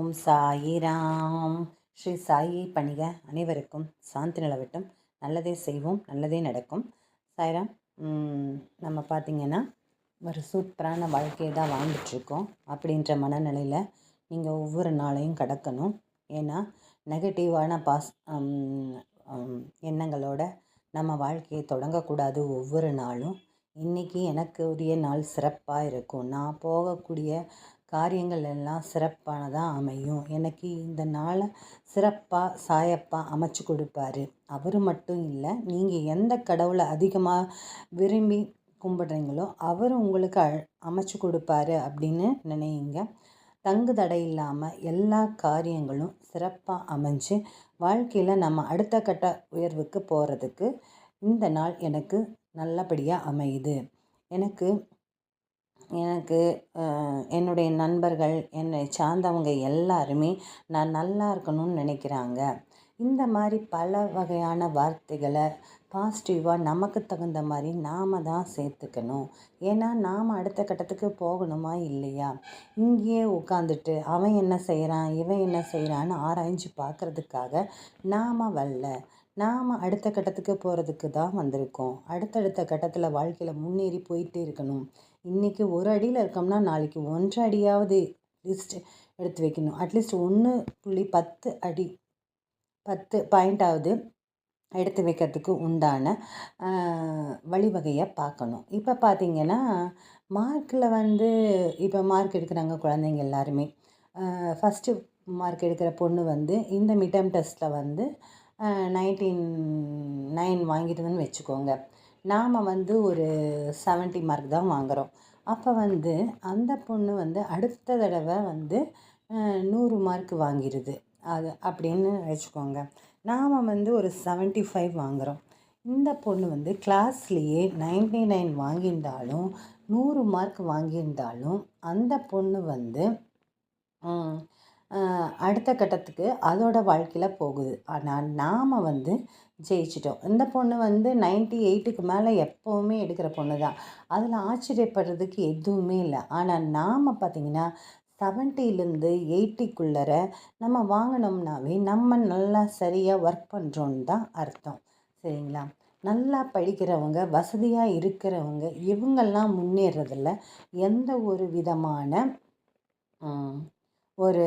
ஓம் சாயிராம் ஸ்ரீ சாயி பணிக அனைவருக்கும் சாந்தி நிலவட்டும். நல்லதே செய்வோம் நல்லதே நடக்கும். சாய்ராம் நம்ம பார்த்திங்கன்னா ஒரு சூப்பரான வாழ்க்கையை தான் வாழ்ந்துட்டுருக்கோம் அப்படின்ற மனநிலையில் நீங்கள் ஒவ்வொரு நாளையும் கடக்கணும். ஏன்னா நெகட்டிவான பாஸ் எண்ணங்களோட நம்ம வாழ்க்கையை தொடங்கக்கூடாது ஒவ்வொரு நாளும். இன்றைக்கி எனக்கு உரிய நாள் சிறப்பாக இருக்கும். நான் போகக்கூடிய காரியங்கள் எல்லாம் சிறப்பானதாக அமையும். எனக்கு இந்த நாளை சிறப்பாக சாயப்பா அமைச்சு கொடுப்பாரு. அவர் மட்டும் இல்லை நீங்கள் எந்த கடவுளை அதிகமாக விரும்பி கும்பிட்றீங்களோ அவர் உங்களுக்கு அமைச்சு கொடுப்பாரு அப்படின்னு நினைங்க தங்கு தடை இல்லாமல் எல்லா காரியங்களும் சிறப்பாக அமைஞ்சு வாழ்க்கையில் நம்ம அடுத்த கட்ட உயர்வுக்கு போகிறதுக்கு இந்த நாள் எனக்கு நல்லபடியாக அமையுது. எனக்கு எனக்கு என்னுடைய நண்பர்கள் என்னை சார்ந்தவங்க எல்லாருமே நான் நல்லா இருக்கணும்னு நினைக்கிறாங்க. இந்த மாதிரி பல வகையான வார்த்தைகளை பாசிட்டிவாக நமக்கு தகுந்த மாதிரி நாம் தான் சேர்த்துக்கணும். ஏன்னா நாம் அடுத்த கட்டத்துக்கு போகணுமா இல்லையா? இங்கேயே உட்காந்துட்டு அவன் என்ன செய்கிறான் இவன் என்ன செய்கிறான்னு ஆராய்ஞ்சு பார்க்குறதுக்காக நாம் வரல. நாம் அடுத்த கட்டத்துக்கு போகிறதுக்கு தான் வந்திருக்கோம். அடுத்தடுத்த கட்டத்தில் வாழ்க்கையில் முன்னேறி போயிட்டே இருக்கணும். இன்றைக்கி ஒரு அடியில் இருக்கோம்னா நாளைக்கு ஒன்றரை அடியாவது லிஸ்ட் எடுத்து வைக்கணும். அட்லீஸ்ட் ஒன்று புள்ளி பத்து அடி பத்து பாயிண்ட்டாவது எடுத்து வைக்கிறதுக்கு உண்டான வழிவகையை பார்க்கணும். இப்போ பார்த்திங்கன்னா மார்க்கில் வந்து இப்போ மார்க் எடுக்கிறாங்க குழந்தைங்க எல்லாருமே. ஃபஸ்ட்டு மார்க் எடுக்கிற பொண்ணு வந்து இந்த மிட்டம் டெஸ்ட்டில் வந்து நைன்டீன் நைன் வாங்கிடுதுன்னு வச்சுக்கோங்க. நாம் வந்து ஒரு செவன்ட்டி மார்க் தான் வாங்குகிறோம் அப்போ வந்து அந்த பொண்ணு வந்து அடுத்த தடவை வந்து நூறு மார்க் வாங்கிடுது அது அப்படின்னு வச்சுக்கோங்க. நாம் வந்து ஒரு செவன்ட்டி ஃபைவ் வாங்குகிறோம் இந்த பொண்ணு வந்து கிளாஸ்லேயே நைன்டி நைன் வாங்கியிருந்தாலும் நூறு மார்க் வாங்கியிருந்தாலும் அந்த பொண்ணு வந்து அடுத்த கட்டத்துக்கு அதோட வாழ்க்கையில் போகுது. ஆனால் நாம் வந்து ஜெயிச்சிட்டோம். இந்த பொண்ணு வந்து நைன்ட்டி எயிட்டுக்கு மேலே எப்போவுமே எடுக்கிற பொண்ணு தான் அதில் ஆச்சரியப்படுறதுக்கு எதுவுமே இல்லை. ஆனால் நாம் பார்த்திங்கன்னா செவன்ட்டிலேருந்து எயிட்டிக்குள்ளர நம்ம வாங்கினோம்னாவே நம்ம நல்லா சரியாக ஒர்க் பண்ணுறோன்னு தான் அர்த்தம். சரிங்களா? நல்லா படிக்கிறவங்க வசதியாக இருக்கிறவங்க இவங்கெல்லாம் முன்னேறதில் எந்த ஒரு விதமான ஒரு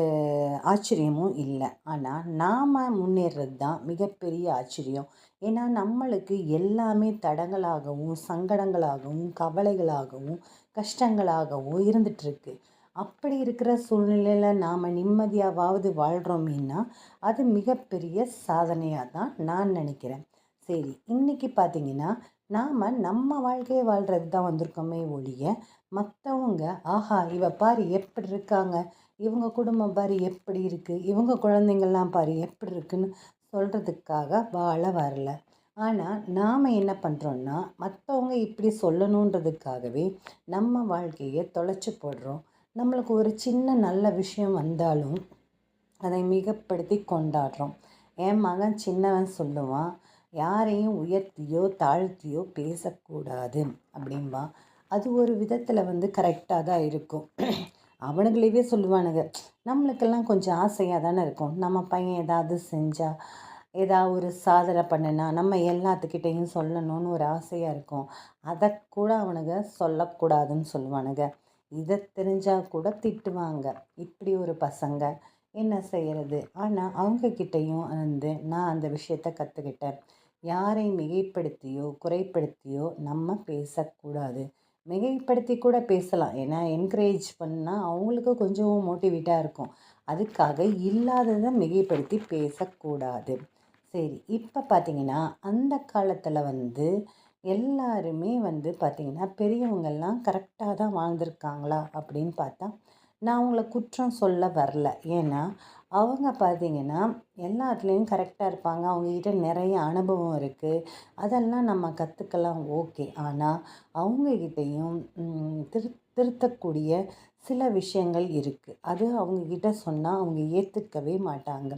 ஆச்சரியமும் இல்லை. ஆனால் நாம் முன்னேறது தான் மிகப்பெரிய ஆச்சரியம். ஏன்னா நம்மளுக்கு எல்லாமே தடங்களாகவும் சங்கடங்களாகவும் கவலைகளாகவும் கஷ்டங்களாகவும் இருந்துகிட்ருக்கு அப்படி இருக்கிற சூழ்நிலையில் நாம் நிம்மதியாவது வாழ்கிறோம்னா அது மிகப்பெரிய சாதனையாக தான் நான் நினைக்கிறேன். சரி இன்றைக்கி பார்த்திங்கன்னா நாம் நம்ம வாழ்க்கையை வாழ்கிறது தான் வந்திருக்கோமே ஒழிய மற்றவங்க ஆஹா இவ பாரு எப்படி இருக்காங்க? இவங்க குடும்பம் பாரு எப்படி இருக்குது இவங்க குழந்தைங்கள்லாம் பாரு எப்படி இருக்குன்னு சொல்கிறதுக்காக வாழ வரல. ஆனால் நாம் என்ன பண்ணுறோன்னா மற்றவங்க இப்படி சொல்லணுன்றதுக்காகவே நம்ம வாழ்க்கையை தொலைச்சி போடுறோம். நம்மளுக்கு ஒரு சின்ன நல்ல விஷயம் வந்தாலும் அதை மிகப்படுத்தி கொண்டாடுறோம். என் மகன் சின்னவன் சொல்லுவான் யாரையும் உயர்த்தியோ தாழ்த்தியோ பேசக்கூடாது. அப்படின்பா அது ஒரு விதத்தில் வந்து கரெக்டாக தான் இருக்கும். அவனுங்களே சொல்லுவானுங்க. நம்மளுக்கெல்லாம் கொஞ்சம் ஆசையாக தானே இருக்கும். நம்ம பையன் ஏதாவது செஞ்சால் ஏதாவது ஒரு சாதனை பண்ணினா நம்ம எல்லாத்துக்கிட்டேயும் சொல்லணும்னு ஒரு ஆசையாக இருக்கும். அதை கூட அவனுங்க சொல்லக்கூடாதுன்னு சொல்லுவானுங்க. இதை தெரிஞ்சால் கூட திட்டுவாங்க. இப்படி ஒரு பசங்க என்ன செய்கிறது ஆனால் அவங்கக்கிட்டேயும் வந்து நான் அந்த விஷயத்த கற்றுக்கிட்டேன் யாரை மிகைப்படுத்தியோ குறைப்படுத்தியோ நம்ம பேசக்கூடாது. மிகைப்படுத்தி கூட பேசலாம். ஏன்னா என்கரேஜ் பண்ணால் அவங்களுக்கு கொஞ்சம் மோட்டிவேட்டாக இருக்கும். அதுக்காக இல்லாததை மிகைப்படுத்தி பேசக்கூடாது. சரி இப்போ பார்த்திங்கன்னா அந்த காலத்தில் வந்து எல்லாருமே வந்து பார்த்திங்கன்னா பெரியவங்கள்லாம் கரெக்டாக தான் வாழ்ந்திருக்காங்களா அப்படின்னு பார்த்தா நான் அவங்கள குற்றம் சொல்ல வரல. ஏன்னா அவங்க பார்த்திங்கன்னா எல்லாத்துலேயும் கரெக்டாக இருப்பாங்க. அவங்கக்கிட்ட நிறைய அனுபவம் இருக்குது அதெல்லாம் நம்ம கற்றுக்கலாம் ஓகே. ஆனால் அவங்கக்கிட்டேயும் திரு திருத்தக்கூடிய சில விஷயங்கள் இருக்குது அது அவங்கக்கிட்ட சொன்னால் அவங்க ஏற்றுக்கவே மாட்டாங்க.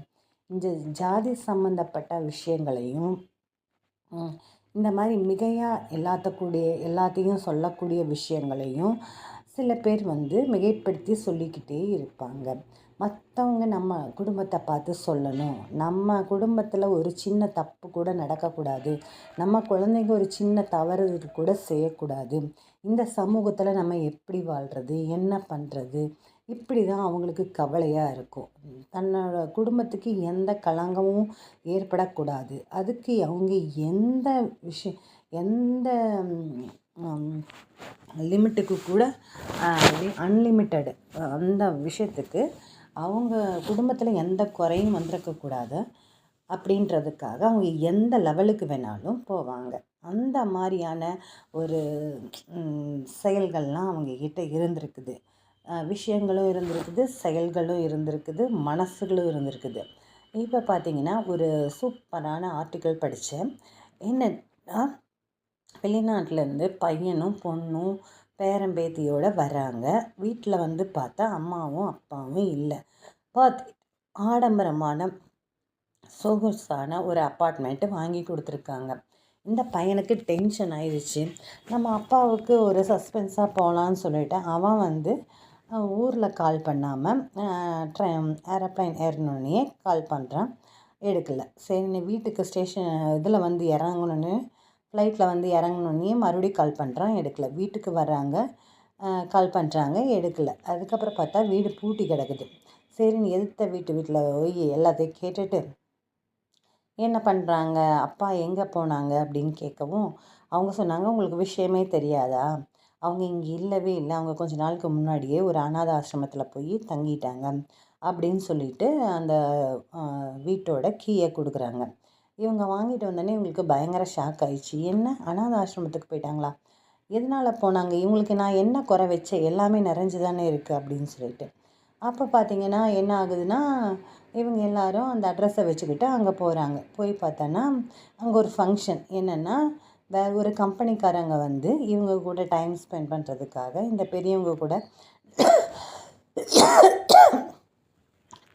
இந்த ஜாதி சம்மந்தப்பட்ட விஷயங்களையும் இந்த மாதிரி மிகையாக எல்லாத்தக்கூடிய எல்லாத்தையும் சொல்லக்கூடிய விஷயங்களையும் சில பேர் வந்து மிகைப்படுத்தி சொல்லிக்கிட்டே இருப்பாங்க. மற்றவங்க நம்ம குடும்பத்தை பார்த்து சொல்லணும். நம்ம குடும்பத்தில் ஒரு சின்ன தப்பு கூட நடக்கக்கூடாது. நம்ம குழந்தைங்க ஒரு சின்ன தவறு கூட செய்யக்கூடாது. இந்த சமூகத்தில் நம்ம எப்படி வாழ்கிறது என்ன பண்ணுறது இப்படி தான் அவங்களுக்கு கவலையாக இருக்கும். தன்னோட குடும்பத்துக்கு எந்த களங்கமும் ஏற்படக்கூடாது. அதுக்கு அவங்க எந்த விஷயம் எந்த லிமிட்டுக்கு கூட அன்லிமிட்டெடு அந்த விஷயத்துக்கு அவங்க குடும்பத்தில் எந்த குறையும் வந்திருக்கக்கூடாது அப்படின்றதுக்காக அவங்க எந்த லெவலுக்கு வேணாலும் போவாங்க. அந்த மாதிரியான ஒரு செயல்கள்லாம் அவங்கக்கிட்ட இருந்திருக்குது. விஷயங்களும் இருந்திருக்குது செயல்களும் இருந்திருக்குது மனசுகளும் இருந்திருக்குது. இப்போ பார்த்தீங்கன்னா ஒரு சூப்பரான ஆர்டிக்கல் படித்தேன் என்னன்னா வெளிநாட்டிலேருந்து பையனும் பொண்ணும் பேரம்பேத்தியோடு வராங்க. வீட்டில் வந்து பார்த்தா அம்மாவும் அப்பாவும் இல்லை. பார்த்து ஆடம்பரமான சொகுசான ஒரு அப்பார்ட்மெண்ட்டு வாங்கி கொடுத்துருக்காங்க. இந்த பையனுக்கு டென்ஷன் ஆயிடுச்சு. நம்ம அப்பாவுக்கு ஒரு சஸ்பென்ஸாக போகலான்னு சொல்லிட்டு அவன் வந்து ஊரில் கால் பண்ணாமல் ட்ரெ ஏரோப்ளைன் ஏறினோடனே கால் பண்ணுறான் எடுக்கலை. சரி நீ வீட்டுக்கு ஸ்டேஷன் இதில் வந்து இறங்கணுன்னு ஃப்ளைட்டில் வந்து இறங்கணுன்னே மறுபடியும் கால் பண்ணுறான் எடுக்கலை. வீட்டுக்கு வர்றாங்க. கால் பண்ணுறாங்க எடுக்கலை. அதுக்கப்புறம் பார்த்தா வீடு பூட்டி கிடக்குது. சரின்னு எதிர்த்த வீட்டு வீட்டில் போய் எல்லாத்தையும் கேட்டுட்டு என்ன பண்ணுறாங்க அப்பா எங்கே போனாங்க? அப்படின்னு கேட்கவும் அவங்க சொன்னாங்க உங்களுக்கு விஷயமே தெரியாதா? அவங்க இங்கே இல்லவே இல்லை. அவங்க கொஞ்ச நாளுக்கு முன்னாடியே ஒரு அனாத ஆசிரமத்தில் போய் தங்கிட்டாங்க. அப்படின்னு சொல்லிட்டு அந்த வீட்டோட கீயை கொடுக்குறாங்க. இவங்க வாங்கிட்டு வந்தோடனே இவங்களுக்கு பயங்கர ஷாக் ஆயிடுச்சு. என்ன? அனாத ஆசிரமத்துக்கு போயிட்டாங்களா? எதனால் போனாங்க? இவங்களுக்கு நான் என்ன குறை வச்ச எல்லாமே நிறைஞ்சு தானே இருக்குது அப்படின்னு சொல்லிட்டு. அப்போ பார்த்தீங்கன்னா என்ன ஆகுதுன்னா இவங்க எல்லாரும் அந்த அட்ரஸை வச்சுக்கிட்டு அங்கே போகிறாங்க போய் பார்த்தோன்னா அங்கே ஒரு ஃபங்க்ஷன் என்னென்னா வேறு ஒரு கம்பெனிக்காரங்க வந்து இவங்க கூட டைம் ஸ்பெண்ட் பண்ணுறதுக்காக இந்த பெரியவங்க கூட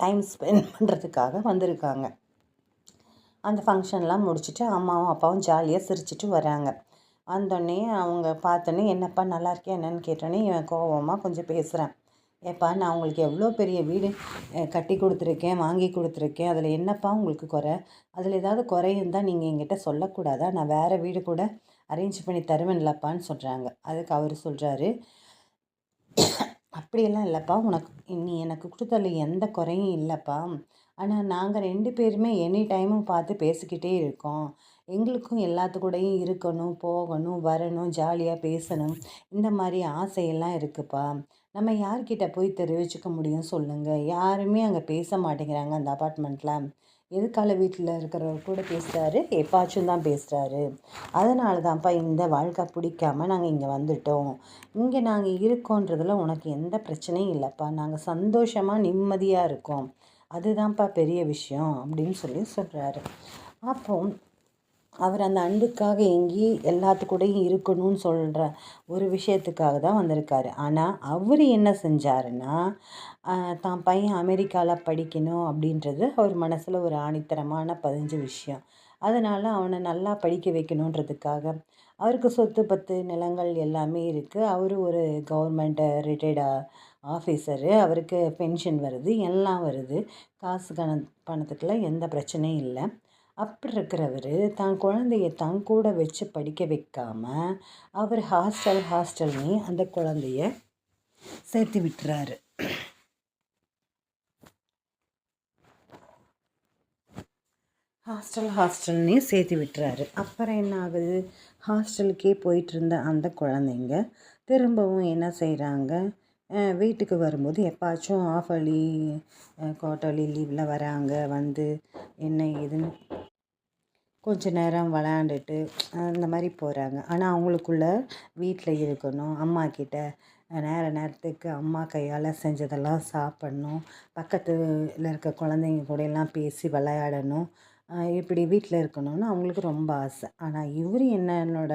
டைம் ஸ்பெண்ட் பண்ணுறதுக்காக வந்திருக்காங்க. அந்த ஃபங்க்ஷன்லாம் முடிச்சுட்டு அம்மாவும் அப்பாவும் ஜாலியாக சிரிச்சிட்டு வராங்க. வந்தோடனே அவங்க பார்த்தோன்னே என்னப்பா நல்லா இருக்கே என்னன்னு கேட்டோன்னே இவன் கோவமாக கொஞ்சம் பேசுகிறேன் ஏப்பா நான் உங்களுக்கு எவ்வளோ பெரிய வீடு கட்டி கொடுத்துருக்கேன் வாங்கி கொடுத்துருக்கேன். அதில் என்னப்பா உங்களுக்கு குறை? அதில் ஏதாவது குறை இருந்தால் நீங்கள் என்கிட்ட சொல்லக்கூடாதா? நான் வேறு வீடு கூட அரேஞ்ச் பண்ணி தருவேன்லப்பான்னு சொல்கிறாங்க அதுக்கு அவர் சொல்கிறாரு அப்படியெல்லாம் இல்லைப்பா. உனக்கு நீ எனக்கு கொடுத்ததில் எந்த குறையும் இல்லைப்பா. ஆனால் நாங்கள் ரெண்டு பேருமே எனி டைமும் பார்த்து பேசிக்கிட்டே இருக்கோம். எங்களுக்கும் எல்லாத்துக்கூடையும் இருக்கணும் போகணும் வரணும் ஜாலியாக பேசணும். இந்த மாதிரி ஆசையெல்லாம் இருக்குப்பா. நம்ம யார்கிட்ட போய் தெரிவிச்சுக்க முடியும் சொல்லுங்கள் யாருமே அங்கே பேச மாட்டேங்கிறாங்க அந்த அப்பார்ட்மெண்ட்டில் எதுக்கால வீட்டில் இருக்கிறவர் கூட பேசுகிறாரு எப்பாச்சும் தான் பேசுகிறாரு அதனால தான்ப்பா இந்த வாழ்க்கை பிடிக்காம நாங்கள் இங்கே வந்துட்டோம். இங்கே நாங்கள் இருக்கோன்றதில் உனக்கு எந்த பிரச்சனையும் இல்லைப்பா. நாங்கள் சந்தோஷமாக நிம்மதியாக இருக்கோம். அதுதான்ப்பா பெரிய விஷயம் அப்படின்னு சொல்லி சொல்கிறாரு அப்போ அவர் அந்த அன்புக்காக எங்கி எல்லாத்துக்கூடையும் இருக்கணும்னு சொல்கிற ஒரு விஷயத்துக்காக தான் வந்திருக்காரு. ஆனால் அவர் என்ன செஞ்சாருன்னா தான் பையன் அமெரிக்காவில் படிக்கணும் அப்படின்றது அவர் மனசில் ஒரு ஆணித்தரமான பதிஞ்ச விஷயம். அதனால் அவனை நல்லா படிக்க வைக்கணுன்றதுக்காக அவருக்கு சொத்து பத்து நிலங்கள் எல்லாமே இருக்குது அவர் ஒரு கவர்மெண்ட் ரிட்டையர்டாக ஆஃபீஸரு அவருக்கு பென்ஷன் வருது எல்லாம் வருது. காசு கண பணத்துக்கெல்லாம் எந்த பிரச்சனையும் இல்லை. அப்படி இருக்கிறவர் தான் குழந்தைய தன் கூட வச்சு படிக்க வைக்காமல் அவர் ஹாஸ்டல் ஹாஸ்டல்னு அந்த குழந்தைய சேர்த்து விட்டுறாரு. ஹாஸ்டல் ஹாஸ்டல்னே சேர்த்து விட்டுறாரு. அப்புறம் என்ன ஆகுது? ஹாஸ்டலுக்கே போயிட்டு இருந்த அந்த குழந்தைங்க திரும்பவும் என்ன செய்கிறாங்க வீட்டுக்கு வரும்போது எப்பாச்சும் ஆஃப் அலி குவார்ட்டர்லி லீவில் வராங்க வந்து என்ன ஏதுன்னு கொஞ்ச நேரம் விளையாண்டுட்டு அந்த மாதிரி போகிறாங்க ஆனால் அவங்களுக்குள்ள வீட்டில் இருக்கணும் அம்மா கிட்ட நேர நேரத்துக்கு அம்மா கையால் செஞ்சதெல்லாம் சாப்பிட்ணும் பக்கத்தில் இருக்க குழந்தைங்க கூட எல்லாம் பேசி விளையாடணும் இப்படி வீட்டில் இருக்கணும்னு அவங்களுக்கு ரொம்ப ஆசை. ஆனால் இவர் என்னன்னோட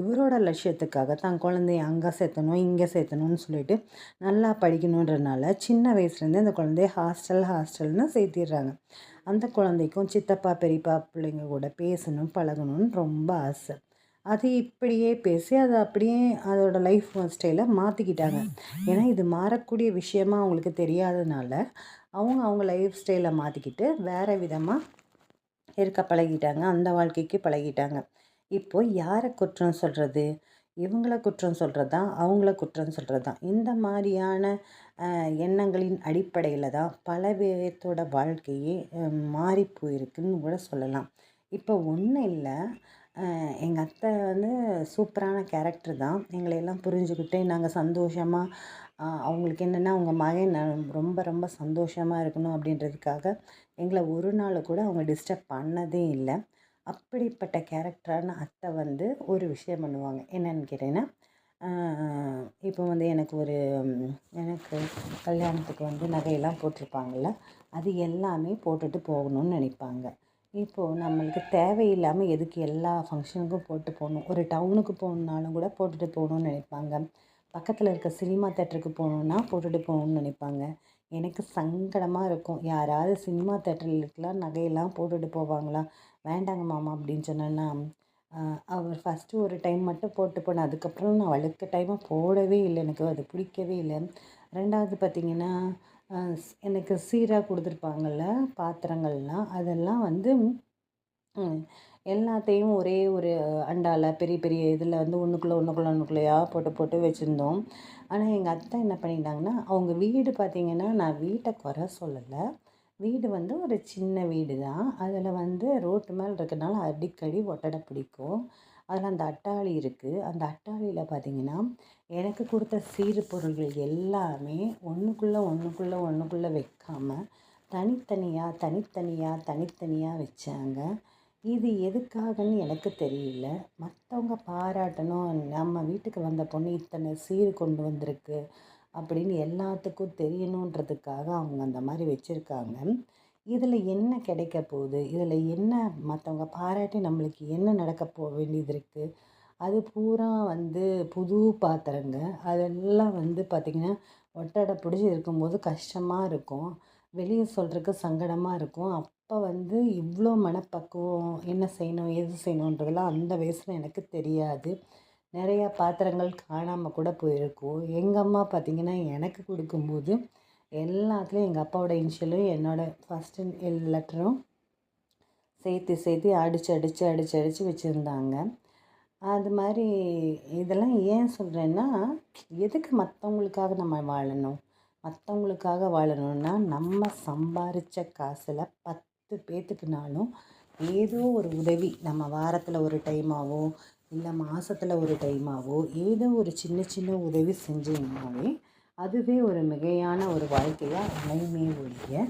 இவரோட லட்சியத்துக்காக தான் குழந்தைய அங்கே சேர்த்தணும் இங்கே சேர்த்தணும்னு சொல்லிட்டு நல்லா படிக்கணுன்றனால சின்ன வயசுலேருந்தே அந்த குழந்தைய ஹாஸ்டல் ஹாஸ்டல்னு சேர்த்திடுறாங்க. அந்த குழந்தைக்கும் சித்தப்பா பெரியப்பா பிள்ளைங்க கூட பேசணும் பழகணும்னு ரொம்ப ஆசை. அது இப்படியே பேசி அதை அப்படியே அதோட லைஃப் ஸ்டைலை மாற்றிக்கிட்டாங்க ஏன்னா இது மாறக்கூடிய விஷயமா அவங்களுக்கு தெரியாதனால அவங்க அவங்க லைஃப் ஸ்டைலை மாற்றிக்கிட்டு வேறு விதமாக இருக்க பழகிட்டாங்க. அந்த வாழ்க்கைக்கு பழகிட்டாங்க. இப்போது யாரை குற்றம் சொல்கிறது இவங்கள குற்றம் சொல்கிறது தான் அவங்கள குற்றம் சொல்கிறது தான் இந்த மாதிரியான எண்ணங்களின் அடிப்படையில் தான் பல பேர்த்தோட வாழ்க்கையே மாறி போயிருக்குன்னு கூட சொல்லலாம். இப்போ ஒன்றும் இல்லை. எங்கள் அத்தை வந்து சூப்பரான கேரக்டர் தான். எங்களையெல்லாம் புரிஞ்சுக்கிட்டு நாங்கள் சந்தோஷமாக அவங்களுக்கு என்னென்னா அவங்க மகன் ரொம்ப ரொம்ப சந்தோஷமாக இருக்கணும் அப்படின்றதுக்காக எங்களை ஒரு நாள் கூட அவங்க டிஸ்டர்ப் பண்ணதே இல்லை. அப்படிப்பட்ட கேரக்டரான அத்தை வந்து ஒரு விஷயம் பண்ணுவாங்க. என்னென்னு கேட்டிங்கன்னா இப்போ வந்து எனக்கு ஒரு எனக்கு கல்யாணத்துக்கு வந்து நகையெல்லாம் போட்டிருப்பாங்கள்ல அது எல்லாமே போட்டுட்டு போகணும்னு நினைப்பாங்க. இப்போது நம்மளுக்கு தேவையில்லாமல் எதுக்கு எல்லா ஃபங்க்ஷனுக்கும் போட்டு போகணும்? ஒரு டவுனுக்கு போகணுன்னாலும் கூட போட்டுட்டு போகணுன்னு நினைப்பாங்க. பக்கத்தில் இருக்க சினிமா தேட்டருக்கு போகணுன்னா போட்டுட்டு போகணுன்னு நினைப்பாங்க. எனக்கு சங்கடமாக இருக்கும். யாராவது சினிமா தேட்டர்களுக்கெலாம் நகையெல்லாம் போட்டுட்டு போவாங்களா? வேண்டாங்க மாமா அப்படின்னு சொன்னேன்னா அவர் ஃபஸ்ட்டு ஒரு டைம் மட்டும் போட்டு போனேன். அதுக்கப்புறம் நான் வழுக்க டைமாக போடவே இல்லை. எனக்கு அது பிடிக்கவே இல்லை. ரெண்டாவது பார்த்திங்கன்னா எனக்கு சீராக கொடுத்துருப்பாங்கள்ல பாத்திரங்கள்லாம். அதெல்லாம் வந்து எல்லாத்தையும் ஒரே ஒரு அண்டாவில் பெரிய பெரிய இதில் வந்து ஒன்றுக்குள்ளே ஒன்றுக்குள்ளே ஒன்றுக்குள்ளேயா போட்டு போட்டு வச்சுருந்தோம். ஆனால் எங்கள் அத்தை என்ன பண்ணிட்டாங்கன்னா அவங்க வீடு பார்த்திங்கன்னா நான் வீட்டை குறை சொல்லலை. வீடு வந்து ஒரு சின்ன வீடு தான் அதில் வந்து ரோட்டு மேலே இருக்கனால அடிக்கடி ஒட்டடை பிடிக்கும். அதில் அந்த அட்டாளி இருக்குது அந்த அட்டாளியில் பார்த்திங்கன்னா எனக்கு கொடுத்த சீறு பொருள்கள் எல்லாமே ஒன்றுக்குள்ளே ஒன்றுக்குள்ளே ஒன்றுக்குள்ளே வைக்காமல் தனித்தனியாக தனித்தனியாக தனித்தனியாக வச்சாங்க. இது எதுக்காகன்னு எனக்கு தெரியல. மற்றவங்க பாராட்டணும். நம்ம வீட்டுக்கு வந்த பொண்ணு இத்தனை சீர் கொண்டு வந்திருக்கு அப்படின்னு எல்லாத்துக்கும் தெரியணுன்றதுக்காக அவங்க அந்த மாதிரி வச்சுருக்காங்க. இதில் என்ன கிடைக்க போகுது? இதில் என்ன மற்றவங்க பாராட்டி நம்மளுக்கு என்ன நடக்க போக வேண்டியது இருக்குது அது பூரா வந்து புது பாத்திரங்க. அதெல்லாம் வந்து பார்த்திங்கன்னா ஒட்டடை பிடிச்சி இருக்கும்போது கஷ்டமாக இருக்கும். வெளியே சொல்கிறதுக்கு சங்கடமாக இருக்கும். அப்போ வந்து இவ்வளோ மனப்பக்குவம் என்ன செய்யணும் எது செய்யணுன்றதெல்லாம் அந்த வயசில் எனக்கு தெரியாது. நிறையா பாத்திரங்கள் காணாமல் கூட போயிருக்கும். எங்கள் அம்மா பார்த்திங்கன்னா எனக்கு கொடுக்கும்போது எல்லாத்துலேயும் எங்கள் அப்பாவோட இன்ஷியலும் என்னோடய ஃபஸ்ட்டு லெட்டரும் சேர்த்து சேர்த்து அடித்து அடித்து அடித்து அடித்து வச்சுருந்தாங்க. அது மாதிரி இதெல்லாம் ஏன் சொல்கிறேன்னா எதுக்கு மற்றவங்களுக்காக நம்ம வாழணும்? மற்றவங்களுக்காக வாழணும்னா நம்ம சம்பாரித்த காசில் பத்து பேர்த்துக்குனாலும் ஏதோ ஒரு உதவி நம்ம வாரத்தில் ஒரு டைமாவோ இல்லை மாதத்தில் ஒரு டைமாவோ ஏதோ ஒரு சின்ன சின்ன உதவி செஞ்சீங்கன்னாவே அதுவே ஒரு மிகையான ஒரு வாழ்க்கையாக அமையுமே ஒழிய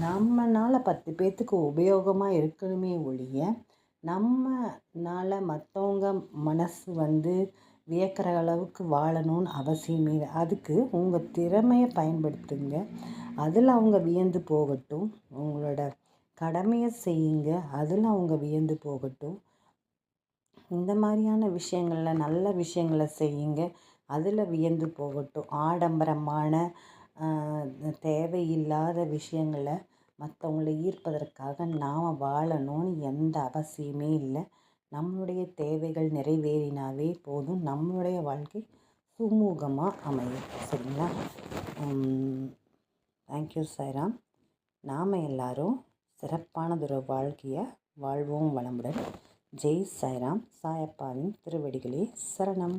நம்மனால் பத்து பேர்த்துக்கு உபயோகமாக இருக்கணுமே ஒழிய நம்மனால் மற்றவங்க மனசு வந்து வியக்கிற அளவுக்கு வாழணும்னு அவசியமே இல்லை. அதுக்கு உங்கள் திறமையை பயன்படுத்துங்க. அதில் அவங்க வியந்து போகட்டும். உங்களோட கடமையை செய்யுங்க. அதில் அவங்க வியந்து போகட்டும். இந்த மாதிரியான விஷயங்களில் நல்ல விஷயங்களை செய்யுங்க. அதில் வியந்து போகட்டும். ஆடம்பரமான தேவையில்லாத விஷயங்களை மற்றவங்கள ஈர்ப்பதற்காக நாம் வாழணும்னு எந்த அவசியமே இல்லை. நம்மளுடைய தேவைகள் நிறைவேறினாவே போதும். நம்மளுடைய வாழ்க்கை சுமூகமாக அமையும். சரிங்களா? Thank you Sairam. நாம் எல்லாரும் சிறப்பானதொரு வாழ்க்கையை வாழ்வோம் வளமுடன். ஜெய் சாய்ராம். சாயப்பாவின் திருவடிகளே சரணம்.